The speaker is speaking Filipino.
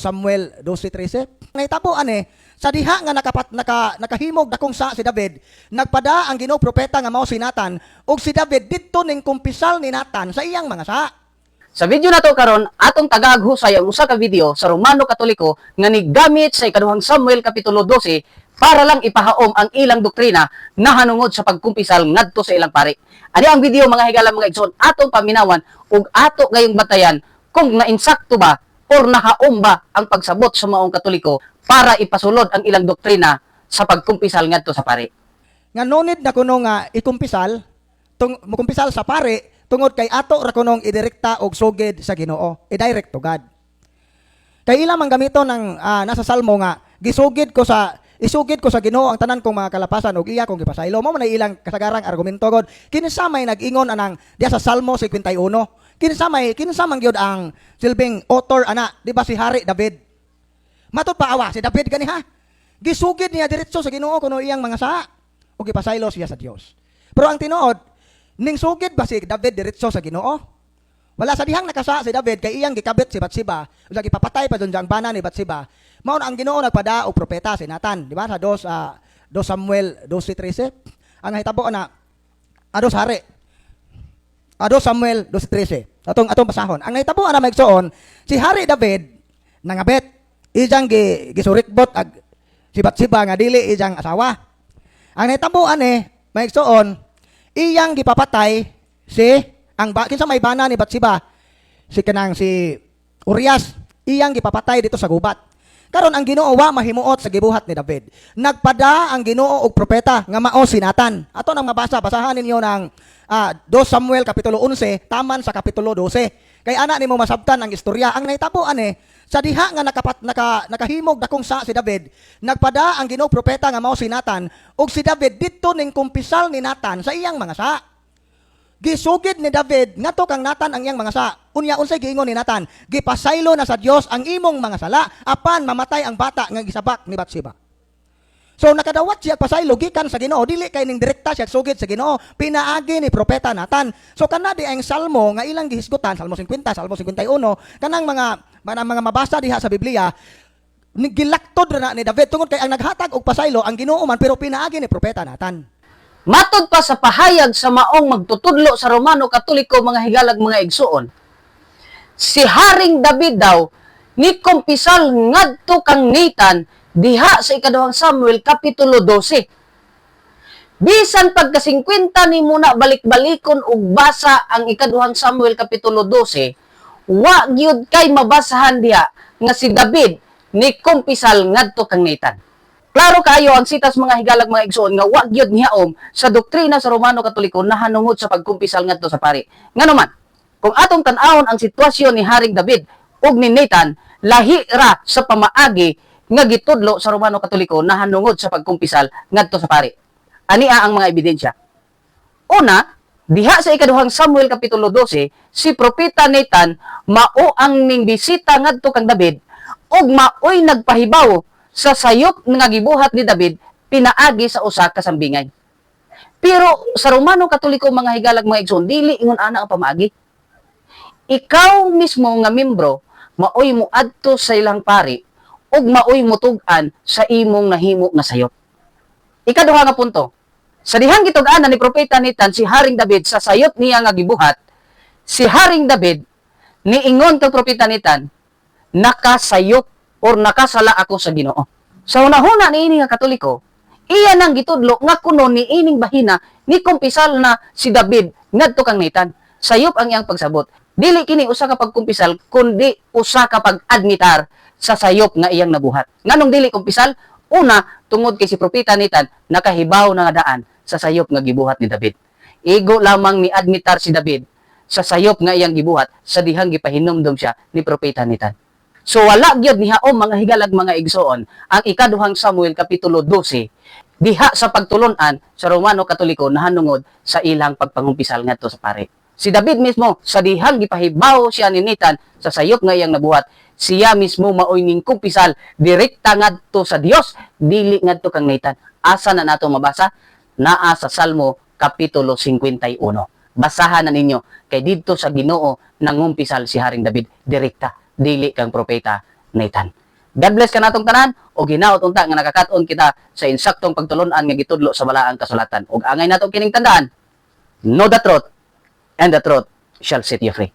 Samuel 12:13. Nahitabo ani sa diha nga nakapat naka, nakahimog dakong sa si David, nagpada ang Ginoo propeta nga mao si Nathan ug si David didto ning kumpisal ni Nathan sa iyang mga sa. Sa video na to karon atong tagaghusay ang usa ka video sa Romano Katoliko nga nigamit sa ikaduhang Samuel kapitulo 12 para lang ipahaom ang ilang doktrina na hanungod sa pagkumpisal ngadto sa ilang pari. Ani ang video mga higala mga igsoon atong paminawan ug ato ngayong batayan kung nainsakto ba or nahaom ba ang pagsabot sa maong Katoliko para ipasulod ang ilang doktrina sa pagkumpisal ngadto sa pari. Nga nunid na kuno nga ikumpisal tung mukumpisal sa pare tungod kay ato ra kunong idirekta og sugid sa Ginoo, i-direct to God. Kay ila man gamito ng ah, nasa salmo nga gisugid ko sa isugid ko sa Ginoo ang tanan kong mga kalapasan ug iya kong gipasaylo mo man ilang kasagarang argumento god kinsa may nag-ingon anang diya sa Salmo 51 kinsa may kinsa man gyud ang silbing author ana di ba si Hari David matud pa awa si David gani ha gisugid niya diretso sa Ginoo kuno iyang mga sa ug gipasaylo siya sa Dios pero ang tinuod ning sugid ba si David diretso sa Ginoo wala sa dihang nakasa si David kay iyang gikabit si Batsiba, usa gipapatay pa dun ang bana ni Batsiba. Mao ang Ginoo nagpada og propeta si Nathan, di ba? Sa dos ah, dos Samuel 12:13. Ang hitabo na ados hari. Ados Samuel 12:13. Atong atong basahon. Ang nahitabo na maigsoon si Hari David nangabet ijang gi gisurikbot ag si Batsiba nga dili ijang asawa. Ang nahitabo ani maigsoon iyang gipapatay si ang ba, kinsa may bana ni Batsiba si kanang si Urias iyang gipapatay dito sa gubat karon ang Ginoo wa mahimuot sa gibuhat ni David nagpada ang Ginoo og propeta nga mao si Nathan ato nang mabasa basahan ninyo ng ah, 2 Samuel kapitulo 11 taman sa kapitulo 12 kay ana nimo masabtan ang istorya ang nahitabo ani sa diha nga nakapat naka, nakahimog dakong sa si David nagpada ang Ginoo propeta nga mao si Nathan ug si David didto ning kumpisal ni Nathan sa iyang mga sa Gisugid ni David ngadto kang Nathan ang iyang mga sa. Unya unsay giingon ni Nathan? Gipasaylo na sa Dios ang imong mga sala apan mamatay ang bata nga gisabak ni Batseba. So nakadawat siya pasaylo gikan sa Ginoo dili kay ning direkta siya sugid sa Ginoo pinaagi ni propeta Nathan. So kana di ang salmo nga ilang gihisgutan Salmo 50, Salmo 51 kanang mga mga, mga mabasa diha sa Biblia gilaktod ra ni David tungod kay ang naghatag og pasaylo ang Ginoo man pero pinaagi ni propeta Nathan. Matod pa sa pahayag sa maong magtutudlo sa Romano Katoliko mga higalag mga igsuon. Si Haring David daw ni kumpisal ngadto kang Nathan diha sa ikaduhang Samuel kapitulo 12. Bisan pagka 50 ni muna balik-balikon ug basa ang ikaduhang Samuel kapitulo 12, wa gyud kay mabasahan diha nga si David ni kumpisal ngadto kang Nathan. Klaro kayo ang sitas mga higalag mga igsoon nga wa gyud niyaom sa doktrina sa Romano Katoliko na hanungod sa pagkumpisal ngadto sa pari. Ngano man, kung atong tan-awon ang sitwasyon ni Haring David ug ni Nathan, lahi ra sa pamaagi nga gitudlo sa Romano Katoliko na hanungod sa pagkumpisal ngadto sa pari. Ania ang mga ebidensya. Una, diha sa ikaduhang Samuel kapitulo 12, si propeta Nathan mao ang ning bisita ngadto kang David ug maoy nagpahibaw sa sayop nga gibuhat ni David pinaagi sa usa ka sambingay. Pero sa Romano Katoliko mga higalag mga igsoon dili ingon ana ang pamaagi. Ikaw mismo nga membro maoy mo adto sa ilang pari ug maoy mutug-an sa imong nahimo nga sayop. Ikaduha nga punto. Sa dihang gitug-anan ni propeta Nathan si Haring David sa sayop niya nga gibuhat, si Haring David niingon kang propeta Nathan, nakasayop or nakasala ako sa Ginoo. Sa hunahuna ni ini nga Katoliko, iya nang gitudlo nga kuno ni ining bahina ni kumpisal na si David ngadto kang Nathan. Sayop ang iyang pagsabot. Dili kini usa ka pagkumpisal kundi usa ka pag-admitar sa sayop nga iyang nabuhat. Nganong dili kumpisal? Una, tungod kay si propeta Nathan nakahibaw na nga daan sa sayop nga gibuhat ni David. Igo lamang ni admitar si David sa sayop nga iyang gibuhat sa dihang gipahinomdom siya ni propeta Nathan. So wala gyud ni haom mga higalag mga igsoon ang ikaduhang Samuel kapitulo 12 diha sa pagtulunan sa Romano Katoliko na hanungod sa ilang pagpangumpisal ngadto sa pare. Si David mismo sa dihang gipahibaw siya ni Nathan sa sayop nga iyang nabuhat, siya mismo maoy ning kumpisal direkta ngadto sa Dios dili ngadto kang Nathan. Asa na nato mabasa? Naa sa Salmo kapitulo 51. Basahan na ninyo kay didto sa Ginoo nangumpisal si Haring David direkta dili kang propeta Nathan. God bless ka natong tanan o ginaot unta nga nakakaton kita sa insaktong pagtulunan nga gitudlo sa balaang kasulatan. Ug angay nato kining tandaan, know the truth and the truth shall set you free.